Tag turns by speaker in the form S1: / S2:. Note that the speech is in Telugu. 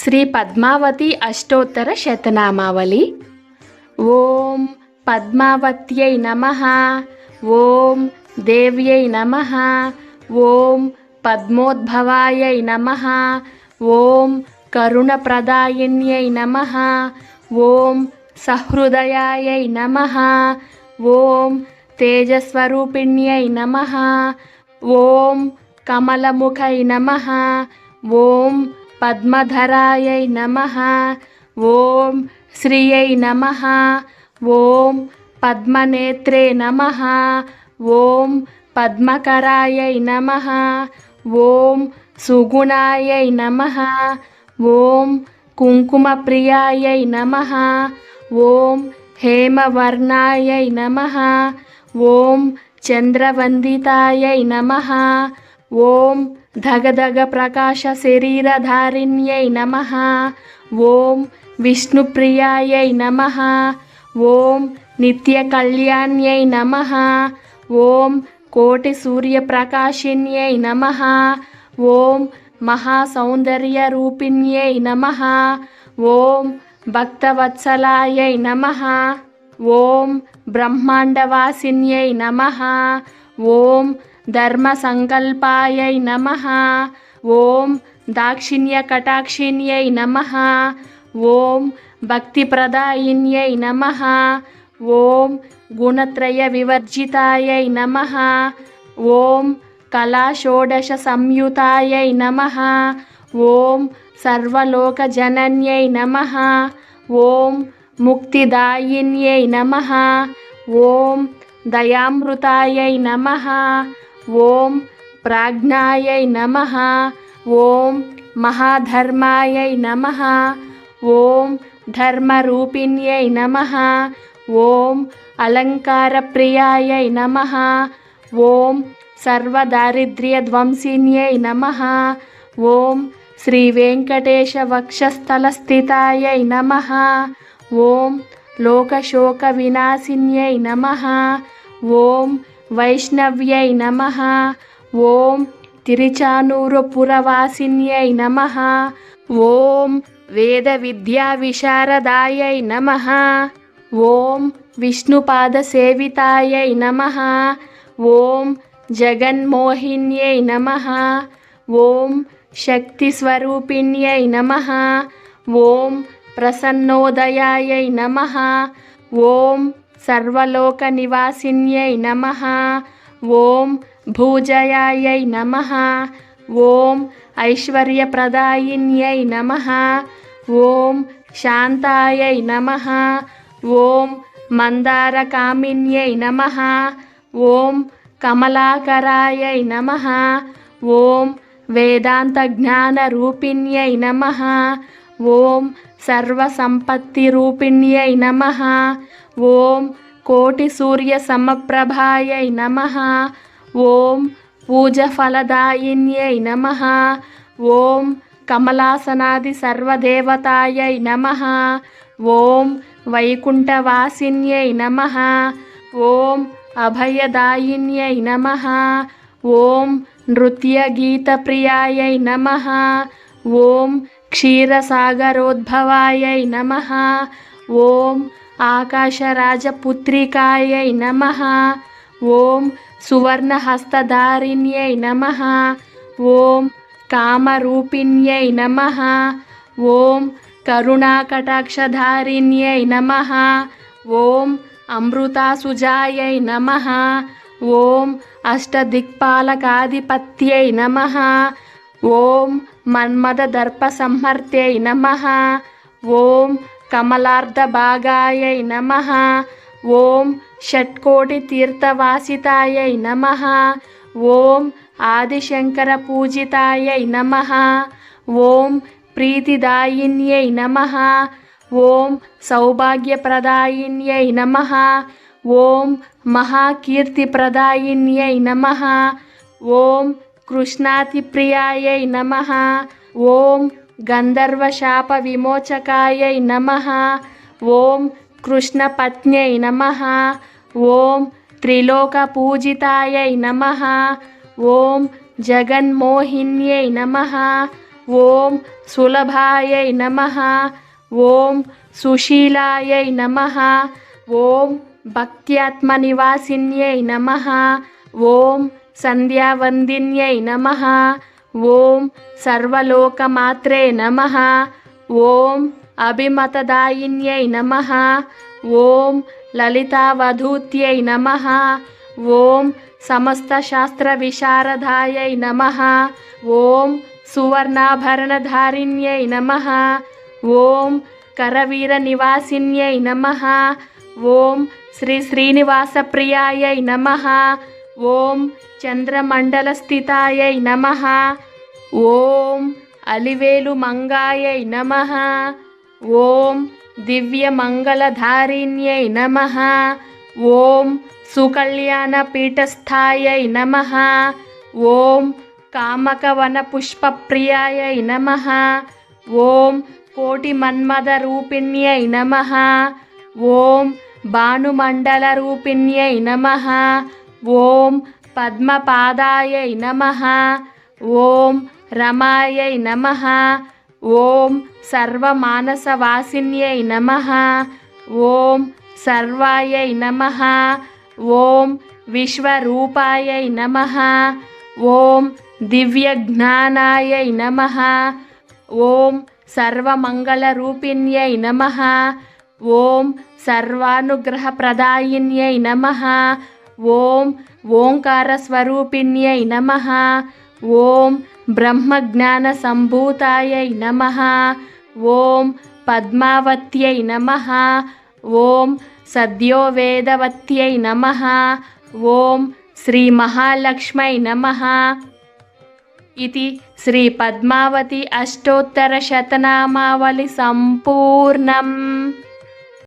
S1: శ్రీ పద్మావతి అష్టోత్తర శతనామావళి. ఓం పద్మావత్యై నమ. ఓం దేవ్యై నమ. ఓం పద్మోద్భవాయై నమ. ఓం కరుణప్రదాయిన్యై నమ. ఓం సహృదయాయై నమ. ఓం తేజస్వరూపిణ్యై నమ. ఓం కమలముఖై నమ. ఓం పద్మధరాయై నమ. ఓం శ్రీయై నమ. ఓం పద్మనేత్రే నమ. ఓం పద్మకరాయై నమ. ఓం సుగుణాయై నమ. ఓం కుంకుమప్రియాయై నమ. ఓం హేమవర్ణాయై నమ. ఓం చంద్రవందితాయై నమ. ఓం ధగధగ ప్రకాశ శరీరధారిణ్యై నమ. ఓం విష్ణుప్రియాయై నమ. ఓం నిత్యకళ్యాణ్యై నమ. ఓం కోటి సూర్యప్రకాశిన్యై నమ. ఓం మహాసౌందర్యరూపిణ్యై నమ. ఓం భక్తవత్సలాయై నమ. ఓం బ్రహ్మాండవాసిన్యై నమ. ఓం ధర్మసంకల్పాయై నమ ఓం దాక్షిణ్యకటాక్షిణ్యై నమ ఓం భక్తిప్రదాయిన్యై నమ ఓం గుణత్రయ వివర్జితాయై నమ ఓం కళాషోడశ సంయుతాయై నమ ఓం సర్వలోకజనన్యై నమ ఓం ముక్తిదాయిన్యై నమ ఓం దయామృతాయై నమ ఓం ప్రాజ్ఞాయై నమ. ఓం మహాధర్మాయై నమ. ఓం ధర్మరూపిణ్యై నమ. ఓం అలంకారప్రియాయై నమ. ఓం సర్వదారిద్ర్యధ్వంసిన్యై నమ. ఓం శ్రీ వెంకటేశ వక్షస్థలస్థితాయై నమ. ఓం లోకశోక వినాశిన్యై నమ. ఓం వైష్ణవ్యై నమ. ఓం తిరుచానూరుపురవాసిన్యై నమ. ఓం వేద విద్యా విశారదాయై నమ. ఓం విష్ణుపాదసేవితాయై నమ. ఓం జగన్మోహిన్యై నమ. ఓం శక్తిస్వరూపిణ్యై నమ. ఓం ప్రసన్నోదయాయై నమ. ఓం సర్వలోక నివాసిన్యై నమ. ఓం భూజయాయై నమ. ఓం ఐశ్వర్యప్రదాయిన్యై నమ. ఓం శాంతాయై నమ. ఓం మందారకామిన్యై నమ. ఓం కమలాకరాయై నమ. ఓం వేదాంత జ్ఞాన రూపిణ్యై నమ. ఓం కోటి సూర్య సమప్రభాయై నమ. ఓం పూజఫలదాయిన్యై నమ. ఓం కమలాసనాది సర్వదేవతాయై నమ. ఓం వైకుంఠవాసిన్యై నమ. ఓం అభయదాయిన్యై నమ. ఓం నృత్యగీతప్రియాయై నమ. ఓం క్షీరసాగరోద్భవాయై నమ. ఓం ఆకాశరాజపుత్రికాయై నమ. ఓం సువర్ణహస్తధారిణ్యై నమ. ఓం కామరూపిణ్యై నమ. ఓం కరుణాకటాక్షధారిణ్యై నమ. ఓం అమృతాసుజాయై నమ. ఓం అష్టదిక్పాలకాధిపత్యై నమ. ఓం మన్మదదర్పసంహర్త్యై నమ. ఓం కమలార్ధభాగాయై నమ. ఓం షట్కోటితీర్థవాసితాయై నమ. ఓం ఆదిశంకర పూజితాయై నమ. ఓం ప్రీతిదాయిన్యై నమ. ఓం సౌభాగ్యప్రదాయిన్యై నమ. ఓం మహాకీర్తిప్రదాయిన్యై నమ. ఓం కృష్ణాతిప్రియాయై నమ. ఓం గంధర్వశాప విమోచకాయై నమ. ఓం కృష్ణపత్న్యై నమ. ఓం త్రిలోక పూజితాయై నమ. ఓం జగన్మోహిన్యై నమ. ఓం సులభాయై నమ. ఓం సుశీలాయై నమ. ఓం భక్త్యాత్మనివాసిన్యై నమ. ఓం సంధ్యావందిన్యై నమ. ఓం సర్వలోకమాత్రే నమ. ఓం అభిమతదాయిన్యై నమ. ఓం లలితావధూత్యై నమ. ఓం సమస్తశాస్త్రవిశారదాయై నమ. ఓం సువర్ణాభరణధారిణ్యై నమ. ఓం కరవీరనివాసిన్యై నమ. ఓం శ్రీ శ్రీనివాసప్రియాయై నమ. ఓం చంద్రమండలస్థితాయై నమ. ఓం అలివేలు మంగాయై నమ. ఓం దివ్యమంగళధారిణ్యై నమ. ఓం సుకళ్యాణపీఠస్థాయై నమ. ఓం కామకవనపుష్పప్రియాయై నమ. ఓం కోటిమన్మదరూపిణ్యై నమ. ఓం భానుమండలరూపిణ్యై నమ. ఓం పద్మపాదాయై నమ. ఓం రమాయై నమ. ఓం సర్వమానసవాసిన్యై నమ. ఓం సర్వాయై నమ. ఓం విశ్వరూపాయై నమ. ఓం దివ్యజ్ఞానాయై నమ. ఓం సర్వమంగళరూపిణ్యై నమ. ఓం సర్వానుగ్రహప్రదాయిన్యై నమ. ఓం ఓంకార స్వరూపిణ్యై నమ. ఓం బ్రహ్మజ్ఞాన బ్రహ్మజ్ఞానసంభూతాయై నమ. ఓం పద్మావత్యై నమ. ఓం సద్యోవేదవత్యై నమ. ఓం శ్రీ మహాలక్ష్మై నమ. ఇది శ్రీ పద్మావతి అష్టోత్తర శతనామావళి సంపూర్ణం.